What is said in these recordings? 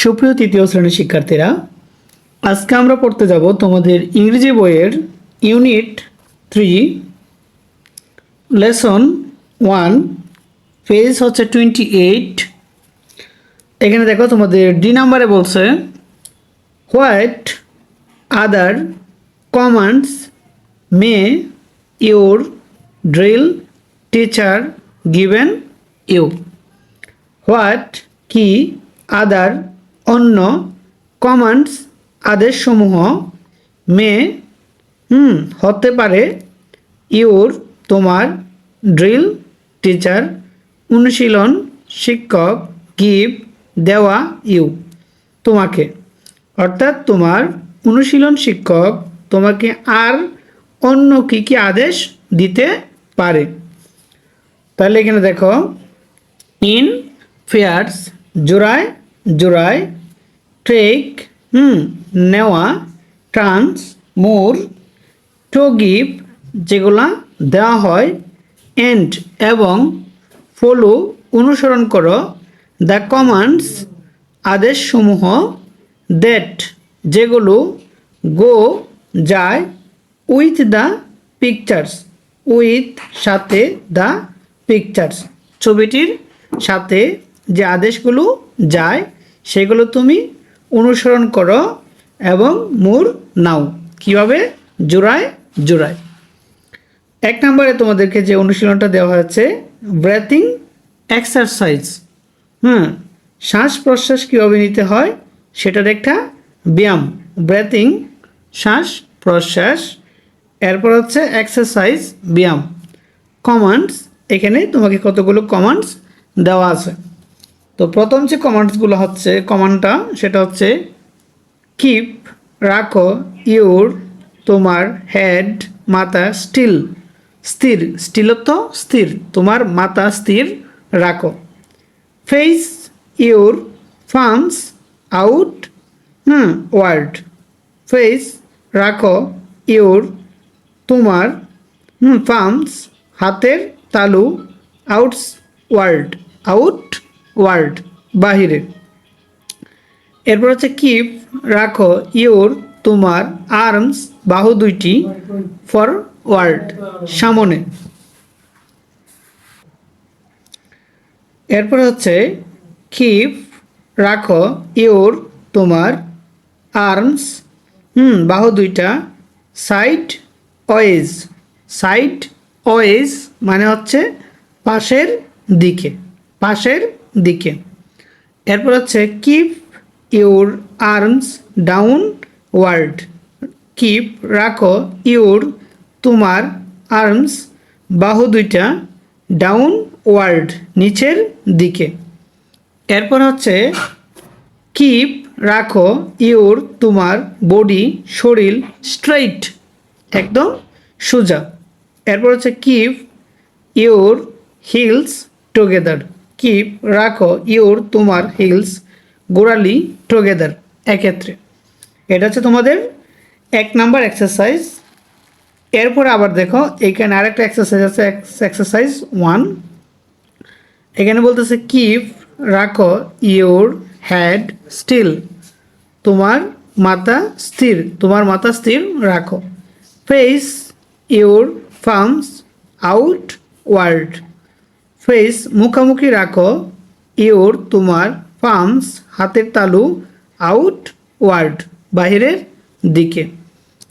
সুপ্রিয় তৃতীয় শ্রেণির শিক্ষার্থীরা, আজকে আমরা পড়তে যাব তোমাদের ইংরেজি বইয়ের unit three, lesson one, page হচ্ছে টোয়েন্টি এইট। এখানে দেখো তোমাদের ডি নাম্বারে বলছে what other commands may your drill teacher given you. What কি আদার অন্য কমান্ডস আদেশসমূহ মে, হুম, হতে পারে। ইউর তোমার, ড্রিল, টিচার, অনুশীলন, শিক্ষক, গিভ, দেওয়া, ইউ, তোমাকে। অর্থাৎ তোমার অনুশীলন শিক্ষক তোমাকে আর অন্য কী কী আদেশ দিতে পারে? তাহলে এখানে দেখো, ইন, ফেয়ার্স, জোড়ায় জোড়ায় ট্রেক হুম, নেওয়া, ট্রান্স, মোর টু গিভ যেগুলা দেওয়া হয়, এন্ড এবং ফলো অনুসরণ করো, দ্য কমান্ডস, আদেশসমূহ, দ্যাট যেগুলো গো যায় উইথ দ্য পিকচার্স, উইথ সাথে দ্য পিকচার্স। ছবিটির সাথে যে আদেশগুলো যায় সেগুলো তুমি অনুসরণ করো এবং মুর নাও। কীভাবে? জোড়ায় জোড়ায়। এক নম্বরে তোমাদেরকে যে অনুশীলনটা দেওয়া হয়েছে ব্রেথিং এক্সারসাইজ হুম শ্বাস প্রশ্বাস কীভাবে নিতে হয়? সেটার একটা ব্যায়াম। ব্রেথিং শ্বাস প্রশ্বাস এরপর হচ্ছে এক্সারসাইজ ব্যায়াম। কমান্ডস এখানে তোমাকে কতগুলো কমান্ডস দেওয়া আছে। তো প্রথম যে কমান্ডসগুলো হচ্ছে, কমান্ডটা সেটা হচ্ছে কিপ রাখো, ইউর, তোমার হেড, মাথা স্টিল। স্থির স্টিলত স্থির, তোমার মাথা স্থির, রাখো। Face your palms out hmm ward face রাখো, ইউর, তোমার ফার্মস হাতের তালু আউটস ওয়ার্ল্ড আউট ওয়ার্ল্ড, বাহিরে। এরপর হচ্ছে কিপ, রাখো, ইউর, তোমার, আর্মস, বাহু দুইটি ফর ওয়ার্ল্ড, সামনে। এরপর হচ্ছে কিপ, রাখো, ইউর, তোমার, আর্মস, হুম, বাহু দুইটা সাইড ওয়েজ। সাইড ওয়েজ মানে হচ্ছে পাশের দিকে, পাশের দিকে। এরপর হচ্ছে keep your arms downward keep রাখো ইউর তোমার আর্মস বাহু দুইটা ডাউন ওয়ার্ড নিচের দিকে। এরপর হচ্ছে কিপ রাখো ইউর তোমার বডি শরীর স্ট্রেইট একদম সোজা। এরপর হচ্ছে keep your heels together keep রাখো ইউর তোমার হিলস গোড়ালি টুগেদার একত্রে এটা হচ্ছে তোমাদের এক নাম্বার এক্সারসাইজ এরপর আবার দেখো, এখানে আরেকটা এক্সারসাইজ আছে এক্সারসাইজ ওয়ান এখানে বলতেছে কিপ রাখো ইউর হ্যাড স্টিল তোমার মাথা স্থির। তোমার মাথা স্থির, রাখো। Face your palms outward face মুখামুখি রাখো ইউর তোমার ফার্মস হাতের তালু, আউট, ওয়ার্ড, বাহিরের দিকে।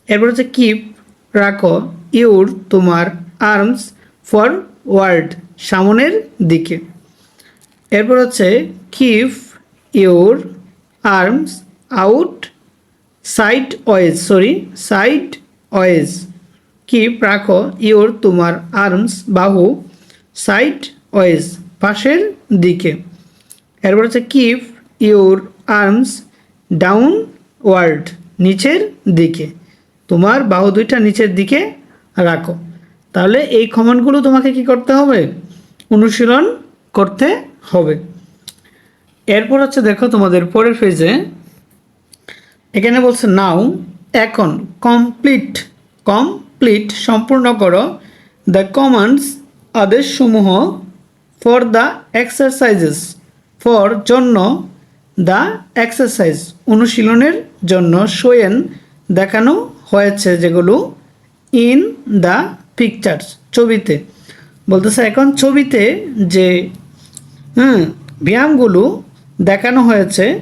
এরপর হচ্ছে কিপ, রাখো ইউর তোমার, আর্মস, ফর, ওয়ার্ড, সামনের দিকে। এরপর হচ্ছে keep your arms, out sideways, sorry sideways. Keep, রাখো ইউর তোমার, আর্মস, বাহু সাইড ওয়েজ পাশের দিকে। এরপর হচ্ছে keep your arms downward নিচের দিকে। তোমার বাহু দুইটা নিচের দিকে রাখো। তাহলে এই কমান্ডগুলো তোমাকে কি করতে হবে? অনুশীলন করতে হবে। এরপর হচ্ছে দেখো তোমাদের পরের ফেজে এখানে বলছে নাও এখন কমপ্লিট কমপ্লিট সম্পূর্ণ করো। দ্য কমান্ডস আদেশসমূহ ফর দ্য এক্সারসাইজেস ফর জন্য দ্য এক্সারসাইজ অনুশীলনের জন্য শোয়েন দেখানো হয়েছে যেগুলো ইন দ্য পিকচার্স ছবিতে। বলতেছে এখন ছবিতে যে, হুম, ব্যায়ামগুলো দেখানো হয়েছে,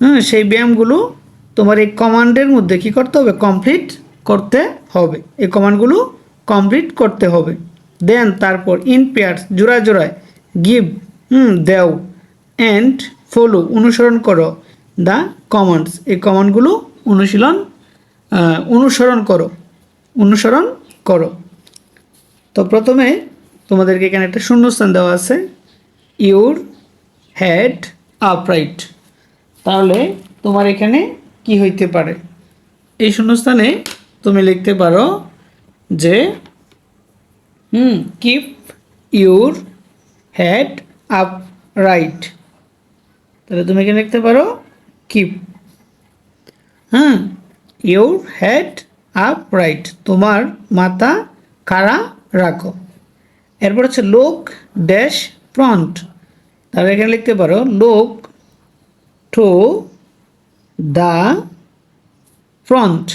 হুম, সেই ব্যায়ামগুলো তোমার এই কমান্ডের মধ্যে কি করতে হবে? কমপ্লিট করতে হবে। এই কমান্ডগুলো কমপ্লিট করতে হবে। দেন তারপর ইন পেয়ার্স জোড়ায় জোড়ায়। গিভ দেও। অ্যান্ড ফলো অনুসরণ করো। দ্য কমান্ডস এই কমান্ডগুলো অনুশীলন অনুসরণ করো। অনুসরণ করো। তো প্রথমে তোমাদেরকে এখানে একটা শূন্যস্থান দেওয়া আছে। ইউর হেড আপরাইট তাহলে তোমার এখানে কি হইতে পারে? এই শূন্যস্থানে তুমি লিখতে পারো যে, হুম keep your head up right তাহলে তুমি এখানে লিখতে পারো কিপ হ্যাঁ ইউর হেড আপ রাইট তোমার মাথা খাড়া রাখো। এরপর হচ্ছে লোক ড্যাশ ফ্রন্ট তাহলে এখানে লিখতে পারো লোক টু দ্য ফ্রন্ট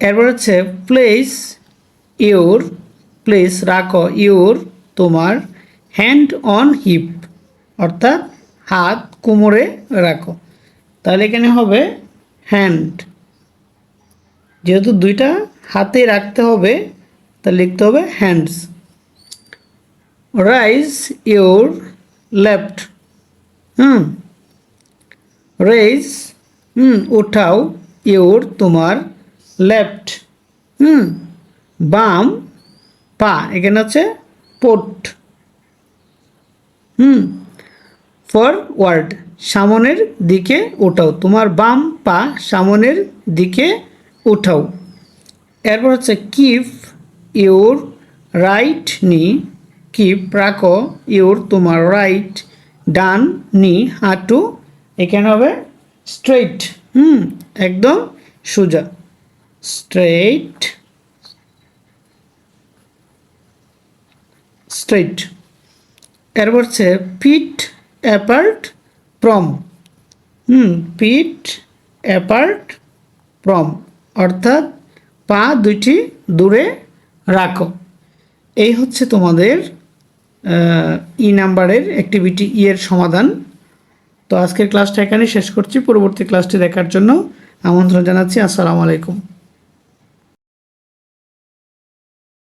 এরপর হচ্ছে প্লেস ইউর প্লেস রাখো ইউর তোমার হ্যান্ড অন হিপ অর্থাৎ হাত কোমরে রাখো। তাহলে এখানে হবে হ্যান্ড যেহেতু দুইটা হাতে রাখতে হবে তা লিখতে হবে hands raise your left hmm. Raise hmm, উঠাও ইউর তোমার লেফট হুম। বাম, পা, এখানে হচ্ছে পোট হুম। ফরওয়ার্ড সামনের দিকে উঠাও। তোমার বাম পা সামনের দিকে উঠাও। এরপর হচ্ছে keep your right knee, keep রাখো ইউর তোমার রাইট ডান নি, হাঁটু। এখানে হবে স্ট্রেইট। হুম, একদম সোজা। স্ট্রেইট। স্ট্রেইট। এরপর হচ্ছে পিট অ্যাপার্ট প্রম হুম পিট অ্যাপার্ট প্রম অর্থাৎ পা দুইটি দূরে রাখো। এই হচ্ছে তোমাদের ই নাম্বারের অ্যাক্টিভিটি ই এর সমাধান। তো আজকের ক্লাসটা এখানে শেষ করছি। পরবর্তী ক্লাসটি দেখার জন্য আমন্ত্রণ জানাচ্ছি। আসসালামু আলাইকুম।